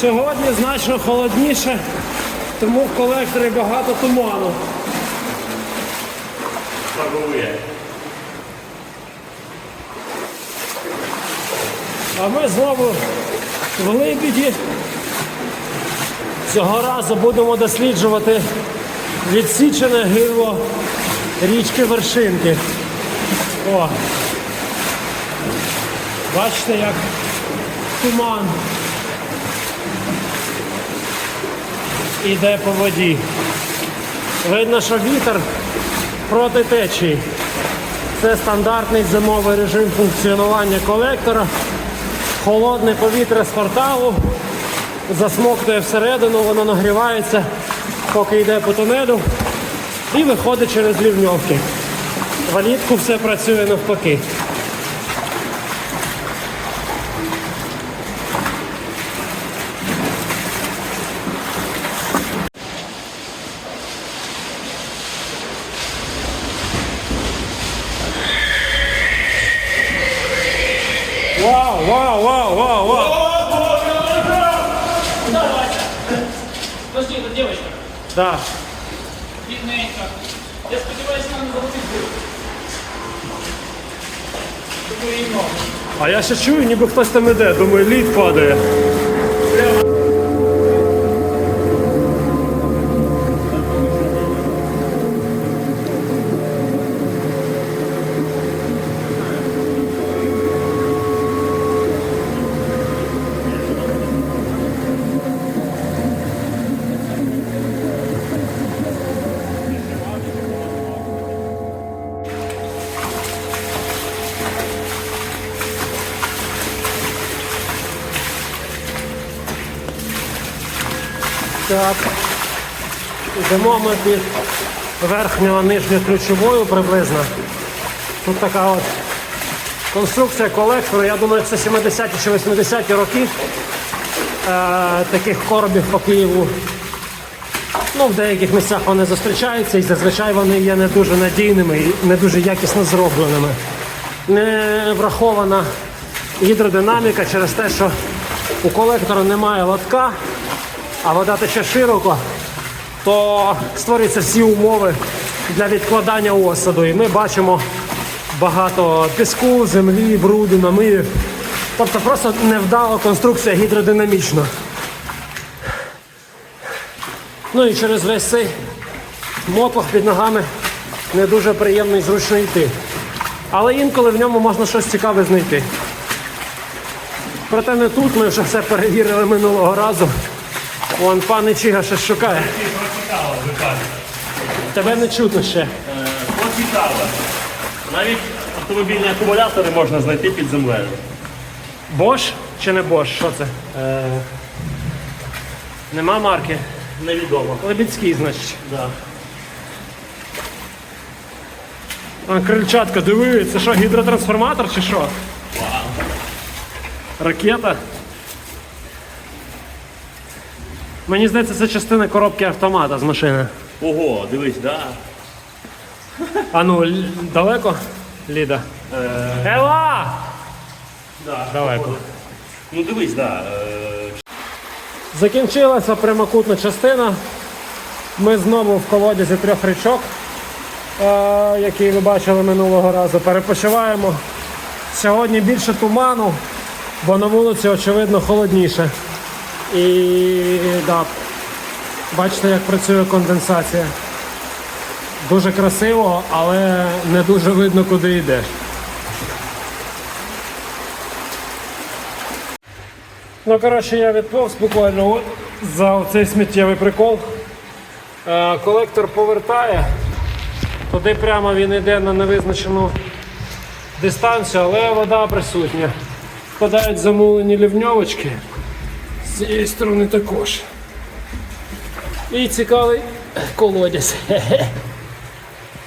Сьогодні значно холодніше, тому в колекторі багато туману. Фарбує. А ми знову в Либіді. Цього разу будемо досліджувати відсічене гирло річки Вершинки. О! Бачите, як туман іде по воді. Видно, що вітер проти течії. Це стандартний зимовий режим функціонування колектора. Холодне повітря з порталу засмоктує всередину, воно нагрівається, поки йде по тунелю і виходить через лівньовки. Валітку все працює навпаки. Вау, вау, вау, вау, вау! Подожди, это девочка. Да. Бідненька. Я сподіваюся. Такої їй. А я ще чую, ніби хтось там іде. Думаю, лід падає. Так. Йдемо ми під верхньою нижньою ключовою приблизно. Тут така от конструкція колектору. Я думаю, це 70-ті чи 80-ті роки. Е, таких коробів по Києву. Ну, в деяких місцях вони зустрічаються і зазвичай вони є не дуже надійними і не дуже якісно зробленими. Не врахована гідродинаміка через те, що у колектора немає лотка, а вода тече широко, то створюються всі умови для відкладання осаду. І ми бачимо багато піску, землі, бруду, намивів. Тобто просто невдала конструкція гідродинамічна. Ну і через весь цей мотлох під ногами не дуже приємно і зручно йти. Але інколи в ньому можна щось цікаве знайти. Проте не тут, ми вже все перевірили минулого разу. Вон пан Ічига щось шукає. Прочитала, ви кажете. Тебе не чутно ще. Прочитала. Навіть автомобільні акумулятори можна знайти під землею. Бош чи не Бош? Що це? Нема марки. Невідомо. Лебідський, значить. Да. А крильчатка, диви, це що, гідротрансформатор чи що? Ракета. Мені здається, це частина коробки автомата з машини. Ого, дивись, да. А ну, л- далеко? Ліда. Ела! да. Далеко. Ну дивись, да. Е, Закінчилася прямокутна частина. Ми знову в колодязі трьох річок, е, який ви бачили минулого разу. Перепочиваємо. Сьогодні більше туману, бо на вулиці, очевидно, холодніше. І да, бачите, як працює конденсація. Дуже красиво, але не дуже видно, куди йдеш. Ну, коротше, я відповз буквально за цей сміттєвий прикол. Е, колектор повертає. Туди прямо він йде на невизначену дистанцію, але вода присутня. Впадають замулені лівньовочки. З цієї сторони також. І цікавий колодязь.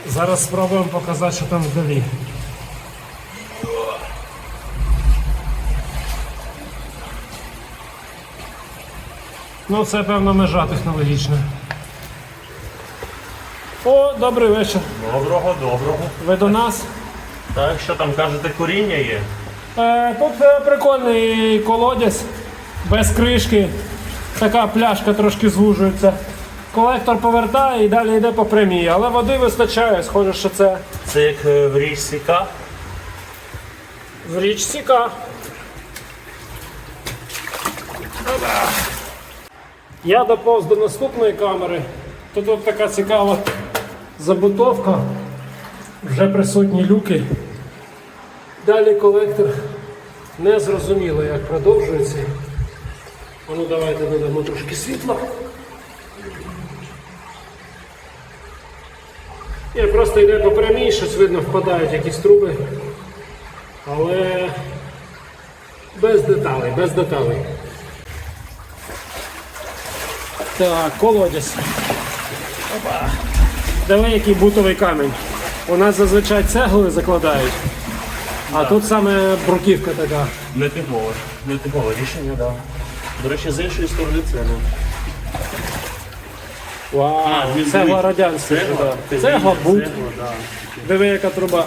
Зараз спробуємо показати, що там вдалі. Ну, це певна межа технологічна. О, добрий вечір. доброго, доброго. Ви до нас? Так, що там кажете, коріння є? Е, тут е, прикольний колодязь, без кришки. така пляшка трошки звужується. Колектор повертає і далі йде по прямій, але води вистачає, схоже, що це Це як е, в річці К. в річці К. Я доповз до наступної камери. Тут от така цікава забутовка. Вже присутні люки. Далі колектор не зрозуміло, як продовжується. А ну давайте додамо трошки світла. Ні, просто йде по прямій, щось видно, впадають якісь труби. Але без деталей, без деталей. Так, колодязь. Опа. Диви, який бутовий камінь. У нас зазвичай цеглою закладають, а тут саме бруківка така. Не типове. Не типове рішення, так. До речі, з іншої сторони це ну. Вау, він цегла дивись. радянська. Цегла, да. Цегла бут. Цегла, да. Диви, яка труба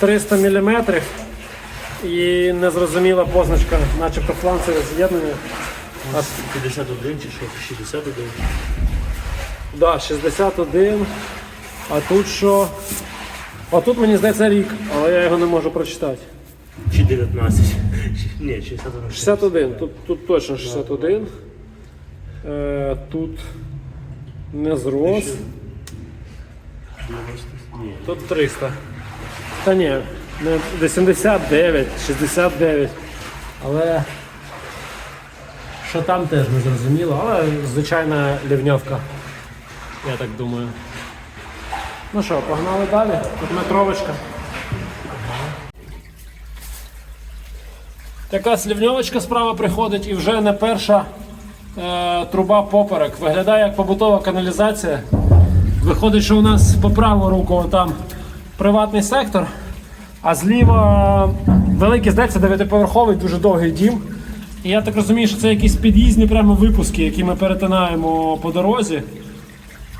300 мм і незрозуміла позначка, начебто фланцеве з'єднання. А, 51 чи що, 61. да, 61. А тут що? А тут мені здається рік, але я його не можу прочитати. Чи 19. Ні, 61. 61. Тут, тут точно 61. Е, тут не зрос. 90. Ні. Тут 300. Та ні, не 89, 69. Але що там теж не зрозуміло, але звичайна лівньовка. Я так думаю. Ну що, погнали далі. Тут метровочка. Така слівньовочка справа приходить і вже не перша е, труба поперек. Виглядає як побутова каналізація. Виходить, що у нас по праву руку там приватний сектор, а зліва великий, здається, дев'ятиповерховий, дуже довгий дім. І я так розумію, що це якісь під'їзні прямо випуски, які ми перетинаємо по дорозі,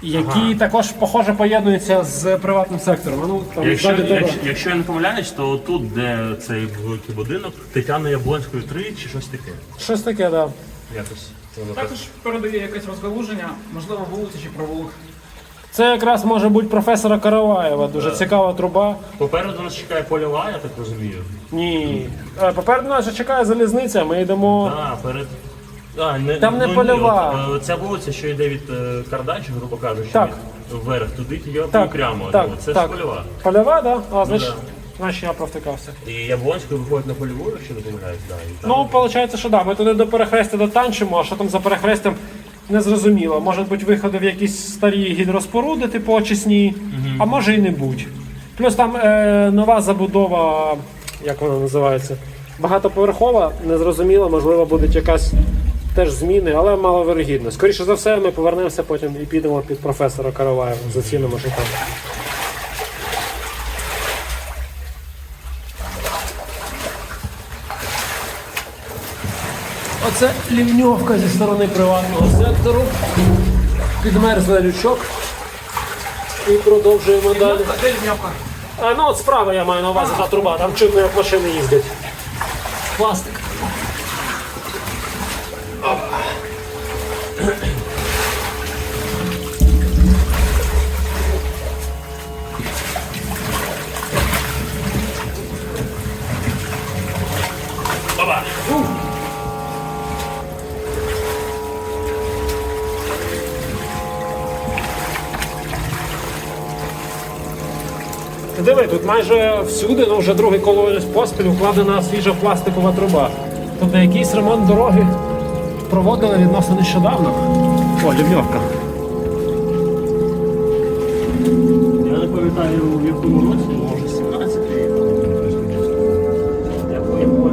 які також, похоже, поєднуються з приватним сектором. Ну, там Якщо, тебе. якщо, якщо я не помиляюсь, то тут, де цей великий будинок, Тетяна Яблонської 3 чи щось таке. Щось таке, так. Да. Якось. Також передає якесь розгалуження, можливо, вулиця чи провулок. Це якраз може бути професора Караваєва, дуже цікава труба. Попереду нас чекає польова, я так розумію. Ні. Е, Попереду нас вже чекає залізниця, ми йдемо. А, перед. А, не, Там не ну, польова. Ні, от, е, ця вулиця, що йде від е, Кардачі, грубо кажучи, Так. від вверх туди, я Так, прямо. так, ну, це так. ж польова. Польова? Да? А, значить, да. значить я провтикався. І Яблонська виходить на польову, якщо не помиляюсь, да, і там. Ну, виходить, що да, ми туди до перехрестя дотанчимо, а що там за перехрестям не зрозуміло. Може бути виходи в якісь старі гідроспоруди, типу очисні, а може і не будь. Плюс там е, нова забудова, як вона називається, багатоповерхова, незрозуміло, можливо, будуть якась теж зміни, але маловирогідно. Скоріше за все, ми повернемося потім і підемо під професора Караваєва, зацінимо, що там. Оце лівньовка зі сторони приватного сектору. Підмерзли лючок. І продовжуємо далі. Де лінявка? А ну от справа я маю на увазі та труба, там чутно як машини їздять. Пластик. Майже всюди, ну вже другий колодязь поспіль вкладена свіжа пластикова труба. Тобто якийсь ремонт дороги проводили відносно нещодавно. О, лівньовка. Я не пам'ятаю, в якому році, може 17 рік. Я пам'ятаю.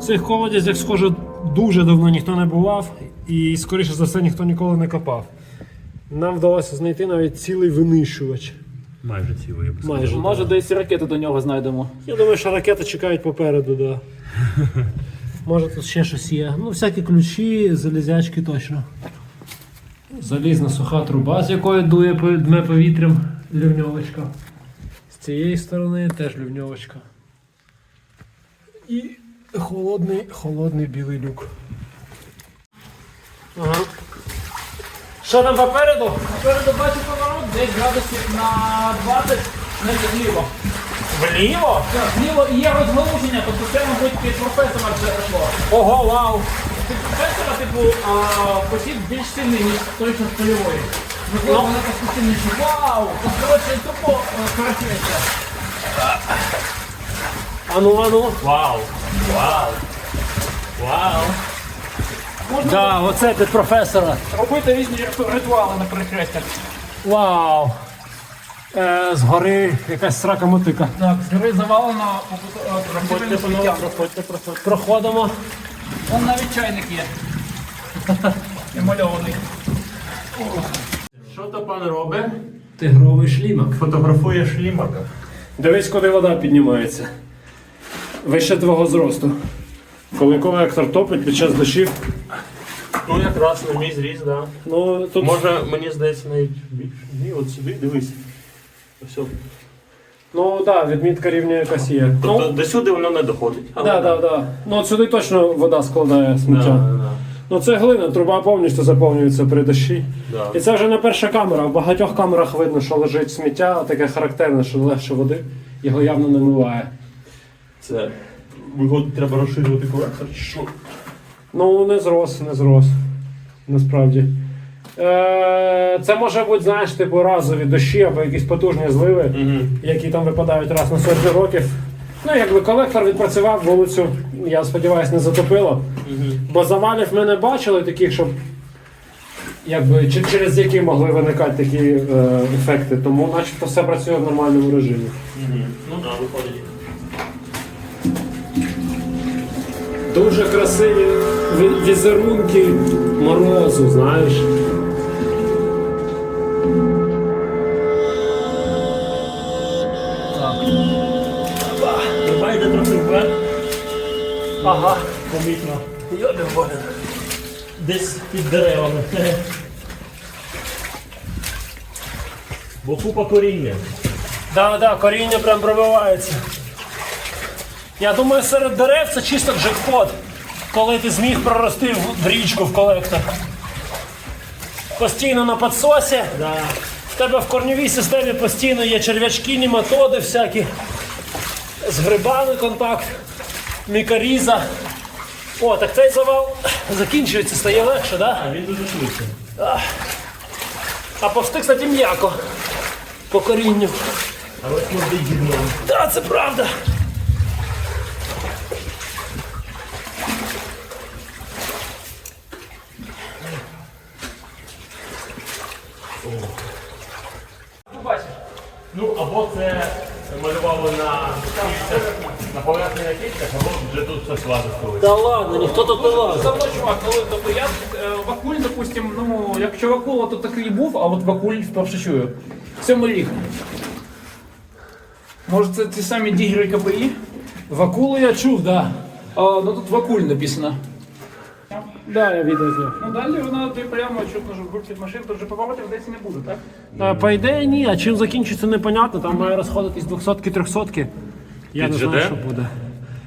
Цих колодязях, схоже, дуже давно ніхто не бував і, скоріше за все, ніхто ніколи не копав. Нам вдалося знайти навіть цілий винищувач. Майже цілий, я б сказав. Майже. Може, десь ракети до нього знайдемо. Я думаю, що ракети чекають попереду, да. Може тут ще щось є. Ну, всякі ключі, залізячки точно. Залізна суха труба, з якої дує дме повітрям лівньовочка. цієї сторони теж лювньовочка. І холодний, холодний білий люк. Ага. Що там попереду? Попереду бачу поворот, десь градусів на 20 не вліво. Вліво? Так, вліво і є розгалуження, тобто це, мабуть, під професора вже пішло. Ого, вау! Під професора, типу, а, похід більш сильний, ніж точно з польової. Ну, вона так сильніше. Вау! Коротше, тупо е, коротше. Ану, ану. Вау! Вау! Вау! Да, оце під професора. Робити різні ритуали на перехрестях. Вау! Е, згори якась срака мотика. Так, згори завалено Проходьте, панове, проходьте, проходьте. Проходимо. Вон навіть чайник є. Емальований. Що то пан робить? Тигровий шлімак. Фотографує шлімака. Дивись, куди вода піднімається. Вище твого зросту. Коли колектор топить під час дощів, Ну якраз на мій зріз, да. ну тут Може, мені здається, навіть більше. Ні, от сюди, дивись. Ось. ну да, відмітка рівня якась є. Тобто Ну, до сюди воно не доходить. але- да, да, да. Ну от сюди точно вода складає Да, сміття. да, да. Ну це глина, труба повністю заповнюється при дощі. Да. І це вже не перша камера. В багатьох камерах видно, що лежить сміття, таке характерне, що легше води, його явно не миває. Це виходить, треба розширювати колектор. чи Що? Ну, не зрос, не зрос. Насправді. Е, це може бути, знаєш, типу разові дощі або якісь потужні зливи, Угу. які там випадають раз на сотні років. Ну, якби колектор відпрацював вулицю, я сподіваюся, не затопило. Бо завалів ми не бачили таких, щоб якби, чи- через які могли виникати такі е, ефекти. Тому начебто все працює в нормальному режимі. Ну так, да, виходить. Дуже красиві візерунки морозу, знаєш. Давайте трохи вверх, Ага. помітно. Десь під деревами. Бо купа коріння. Да, да, коріння прям пробивається. Я думаю, серед дерев це чисто джекпот, коли ти зміг прорости в, річку в колектор. Постійно на підсосі. Да. В тебе в корньовій системі постійно є черв'ячки, німатоди всякі. З грибами контакт, мікоріза. О, так цей завал закінчується, стає легше, да? А він дуже швидко. А повсти, кстати, м'яко по корінню. Але. Так, це правда. Або це малювали на кільцях, на поверхні на кільцях, або вже тут все слазить колись. Та ладно, ніхто тут не лазить. Давно, чувак, коли тобто я е, вакуль, допустим, ну, якщо вакула, то такий був, а от вакуль вперше чую. Сьомий рік. Може це ті самі дігри КПІ? Вакулу я чув, да. А, ну тут вакуль написано. Да, я відео зняв. Ну далі вона ти прямо чутно, що виключить машин, тут вже поворотів десь не буде, так? Е, По ідеї ні, а чим закінчиться непонятно, там має розходитись 200 300 Я Під не знаю, ЖД? що буде.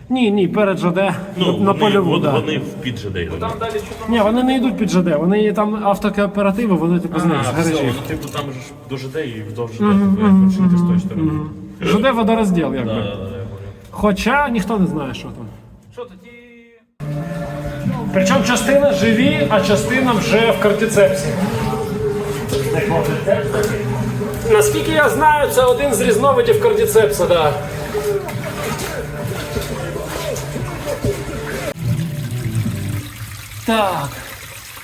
Ні, ні, перед ЖД на, на вони, польову. от Да. вони в піджаде йдуть. Там далі чутно. Ні, вони не йдуть під ЖД, вони є там автокооперативи, вони типу з них, з А, все, гаражів. ну, типу там же ж до ЖД і вздовж ЖД, тобто як машинки з тої сторони. ЖД водорозділ, якби. Да, да, да, я понял. Хоча ніхто не знає, що там. Що тоді? Причому частина живі, а частина вже в картіцепсі. Наскільки я знаю, це один з різновидів кардіцепса, да. Так.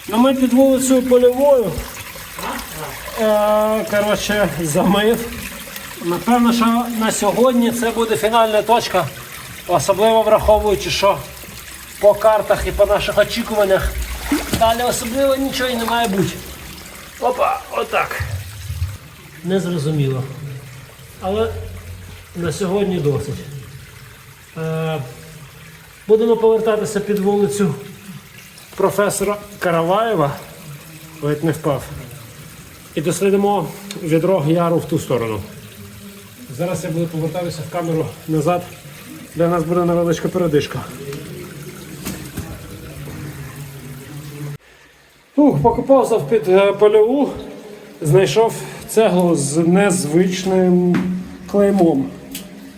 Ну ми під вулицею польовою. Е, коротше, замив. Напевно, що на сьогодні це буде фінальна точка, особливо враховуючи, що по картах і по наших очікуваннях далі особливо нічого і не має бути. Опа, отак. Незрозуміло. Але на сьогодні досить. Е, будемо повертатися під вулицю професора Караваєва. Ледь не впав. І дослідимо відро яру в ту сторону. Зараз я буду повертатися в камеру назад. Для нас буде невеличка передишка. Ух, покопався під е, польову, знайшов цеглу з незвичним клеймом.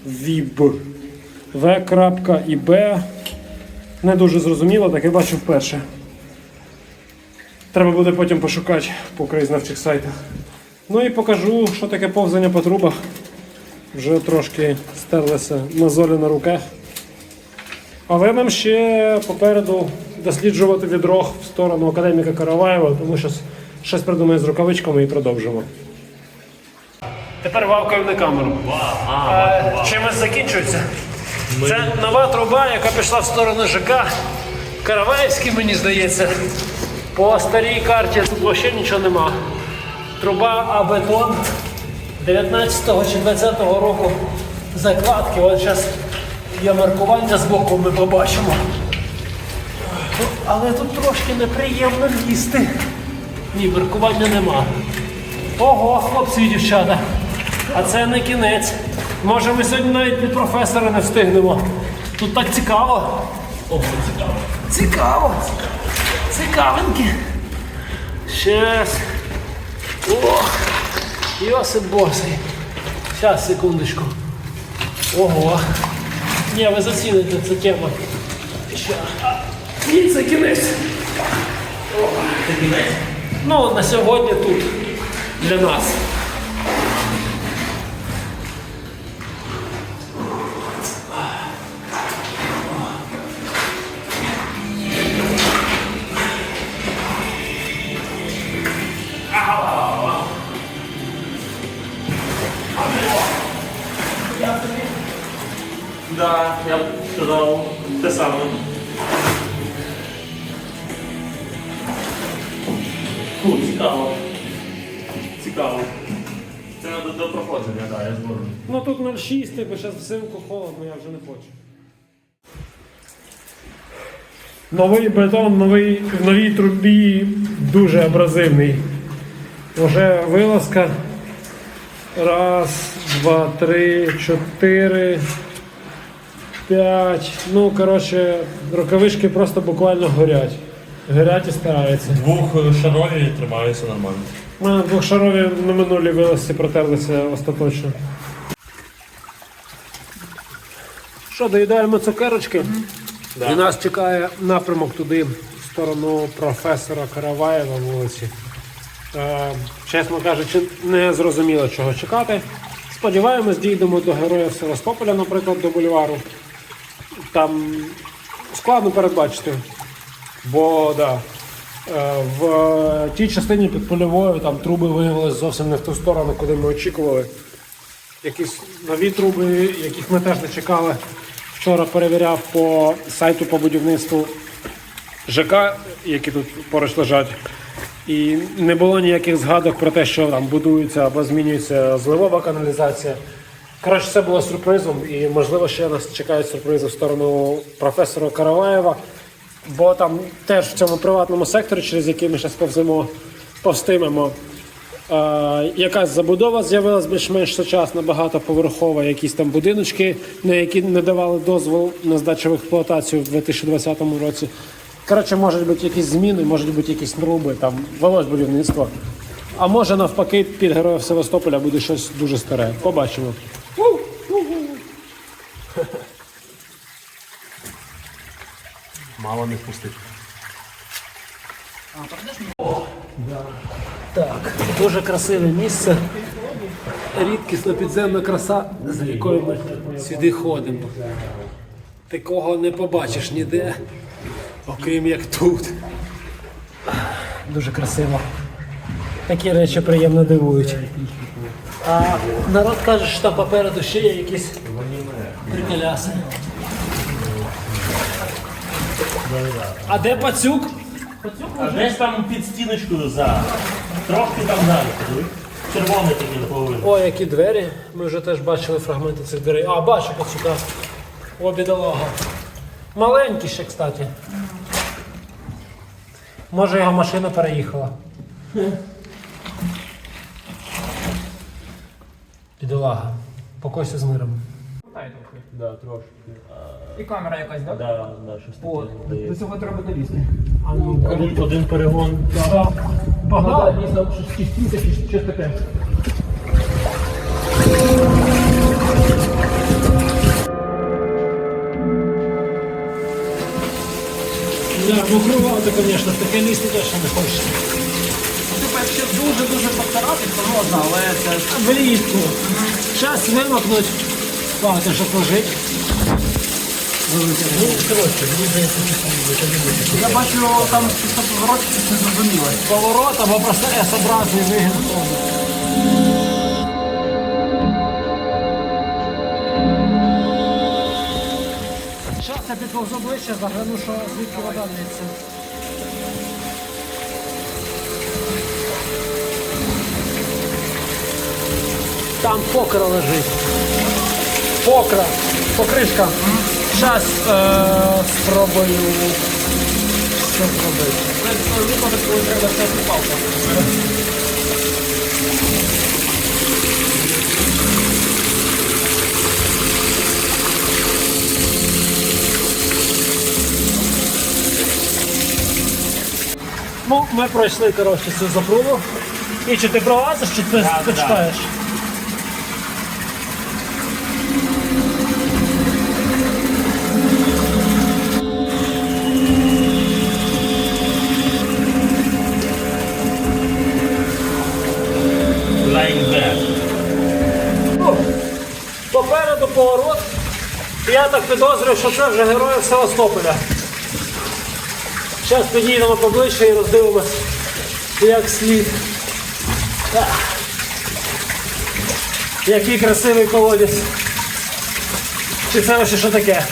ВІБ. В. і Б. Не дуже зрозуміло, таке бачу вперше. Треба буде потім пошукати по краєзнавчих сайтах. Ну і покажу, що таке повзання по трубах. Вже трошки стерлися мозолі на руках. Але нам ще попереду досліджувати відрог в сторону академіка Караваєва, тому що щось придумає з рукавичками і продовжимо. Тепер вавкаю на камеру. Е, Чимось закінчується. Це нова труба, яка пішла в сторону ЖК. Караваївський, мені здається. По старій карті тут взагалі нічого нема. Труба а бетон 19 чи 20 року закладки. От зараз є маркування з боку, ми побачимо. Але тут трошки неприємно лізти. Ні, маркування нема. Ого, хлопці і дівчата. А це не кінець. Може ми сьогодні навіть від професора не встигнемо. Тут так цікаво. О, цікаво. Цікаво. Цікавеньке. Щас. Ох. Йосип Босий. Зараз, секундочку. Ого. Ні, ви заціните цю тему. Ща. Ні, це кінець. Це кінець? Ну, на сьогодні тут. Для нас. 0,6, типу, зараз взимку холодно, я вже не хочу. Новий бетон, новий, в новій трубі дуже абразивний. Уже вилазка. Раз, два, три, чотири, п'ять. Ну, коротше, рукавички просто буквально горять. Горять і стараються. Двохшарові тримаються нормально. У мене двохшарові на минулій вилазці протерлися остаточно. Що, доїдаємо цукерочки? І нас чекає напрямок туди, в сторону професора Караваєва вулиці. Е, чесно кажучи, не зрозуміло, чого чекати. Сподіваємось, дійдемо до Героя Севастополя, наприклад, до бульвару. Там складно передбачити. Бо да, е, в тій частині під польовою там труби виявилися зовсім не в ту сторону, куди ми очікували. Якісь нові труби, яких ми теж не чекали. Вчора перевіряв по сайту по будівництву ЖК, які тут поруч лежать. І не було ніяких згадок про те, що там будується або змінюється зливова каналізація. Коротше, це було сюрпризом, і можливо ще нас чекають сюрпризи в сторону професора Караваєва, бо там теж в цьому приватному секторі, через який ми зараз повземо, повстимемо. Е, якась забудова з'явилась більш-менш сучасна, багатоповерхова, якісь там будиночки, на які не давали дозвол на здачу в експлуатацію в 2020 році. Коротше, можуть бути якісь зміни, можуть бути якісь труби, там велось будівництво. А може навпаки, під героїв Севастополя буде щось дуже старе. Побачимо. Мало не впустити. Так, дуже красиве місце. Рідкісна підземна краса, за якою ми сюди ходимо. Такого не побачиш ніде, окрім як тут. Дуже красиво. Такі речі приємно дивують. А народ каже, що там попереду ще є якісь приколяси. А де пацюк? А десь там під стіночкою за. Трошки там далі. подиви. Червоний такий наполовину. О, які двері. Ми вже теж бачили фрагменти цих дверей. А, бачу пацюка. О, бідолага. Маленький ще, кстати. Може його машина переїхала. Бідолага. Покойся з миром. Трохи. Да, трошки. І камера якась, так? Да, да, щось О, таке. до цього треба долізти. А ну Один, один перегон. Погнали, дійсно, щось кістінка, чи щось таке. Да, мокрувато, звісно, таке лізти теж не хочеться. Типа, якщо дуже-дуже постаратись, то можна, але це... Влітку. Час вимокнуть. Багато що лежить. Ну, коротше, мені здається, що Я бачу, там чисто поворот, це зрозуміло. Поворот або просто S-образний вигін. Зараз я підповзу ближче, загляну, що звідки вода лється. Там покра лежить. Покра. Покришка. Зараз е, спробую все зробити. Ну, ми пройшли, коротше, цю запругу. І чи ти пролазиш, чи ти почекаєш? Так підозрюю, що це вже герої Севастополя. Зараз підійдемо поближче і роздивимось, як слід. Який красивий колодязь. Чи це ще що таке?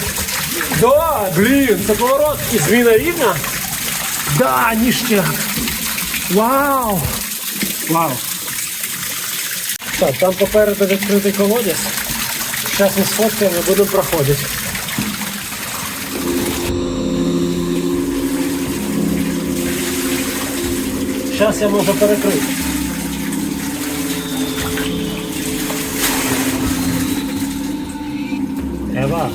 Да, блін, це поворот і зміна рівня. Да, ніштяк. Вау! Вау! Так, там попереду відкритий колодязь. Зараз ми сфоткаємо і будемо проходити. Зараз я можу перекрити. Ева,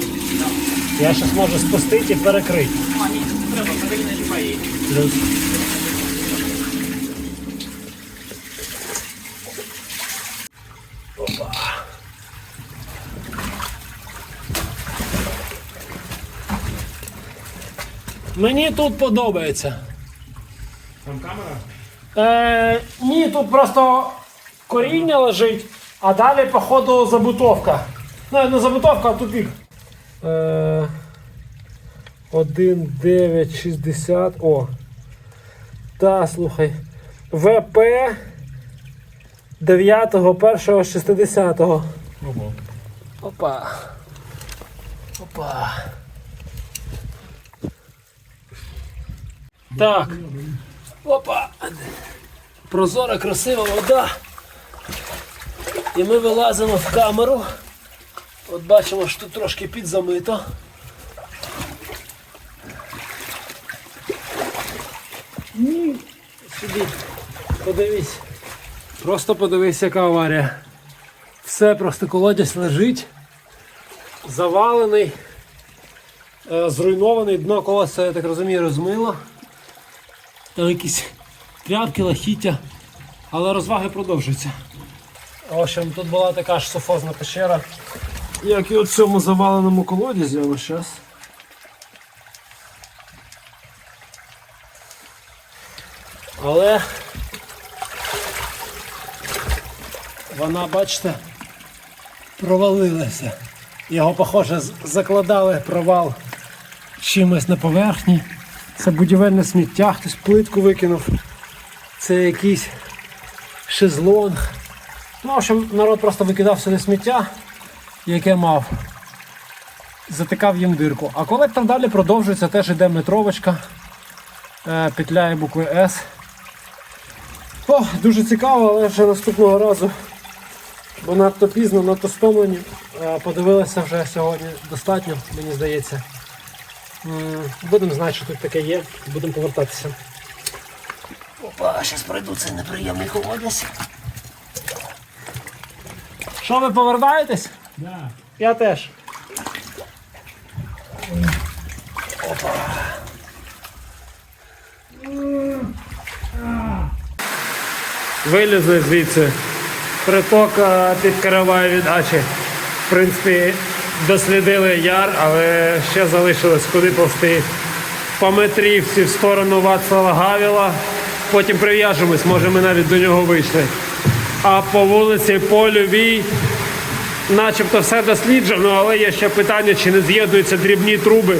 я зараз можу спустити і перекрити. А, ні, треба, не чіпай її. Мені тут подобається. Там камера? Е, ні, тут просто коріння лежить, а далі, походу, забутовка. Ну, не забутовка, а тупік. Е, 1, 9, 60. О. Та, слухай. ВП 9, 1, 60. Ого. Опа. Опа. Так. Опа. Прозора, красива вода. І ми вилазимо в камеру. От бачимо, що тут трошки підзамито. Сюди. Подивись. Просто подивись, яка аварія. Все просто колодязь лежить, завалений, е, зруйнований, дно колеса, я так розумію, розмило. Там якісь тряпки, лахіття, але розваги продовжуються. В общем, тут була така ж софозна пещера, як і у цьому заваленому колодязі ось зараз. Але вона, бачите, провалилася. Його, похоже, закладали провал чимось на поверхні. Це будівельне сміття, хтось плитку викинув. Це якийсь шезлонг. Ну, в общем, народ просто викидав сюди сміття, яке мав. Затикав їм дирку. А колектор далі продовжується, теж йде метровочка, е, петляє букви С. О, дуже цікаво, але вже наступного разу бо надто пізно, надто стомлені. Е, Подивилися вже сьогодні достатньо, мені здається. М, Будемо знати, що тут таке є, будемо повертатися. Опа, зараз пройду цей неприємний колодязь. Що ви повертаєтесь? Да. Я теж. Вилізли звідси. Приток е, під каравай від Ачі. В принципі, дослідили яр, але ще залишилось куди повсти. По метрівці в сторону Вацлава Гавіла. Потім прив'яжемось, може ми навіть до нього вийшли. А по вулиці Польовій начебто все досліджено, але є ще питання, чи не з'єднуються дрібні труби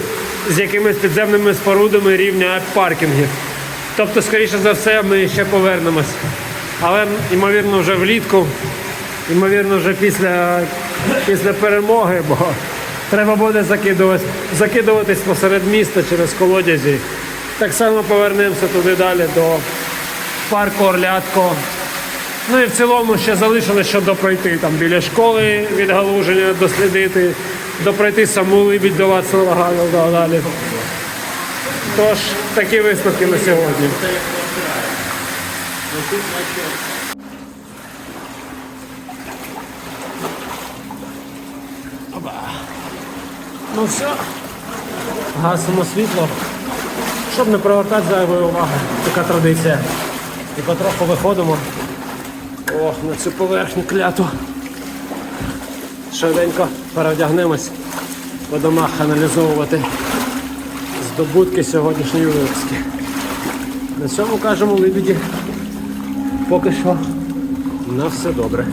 з якимись підземними спорудами рівня паркінгів. Тобто, скоріше за все, ми ще повернемось. Але, ймовірно, вже влітку, ймовірно, вже після, після перемоги, бо треба буде закидувати, закидуватись посеред міста через колодязі. Так само повернемося туди далі до парку Орлятко. Ну і в цілому ще залишилось що допройти там біля школи відгалуження дослідити, допройти саму Либідь до Вацлава далі. Тож, такі висновки на сьогодні. Ну все, гасимо світло, щоб не привертати зайвої уваги. Така традиція. І потроху виходимо. О, на цю поверхню кляту. Швиденько перевдягнемось по домах аналізовувати здобутки сьогоднішньої випуски. На цьому кажемо Либіді. Поки що на все добре.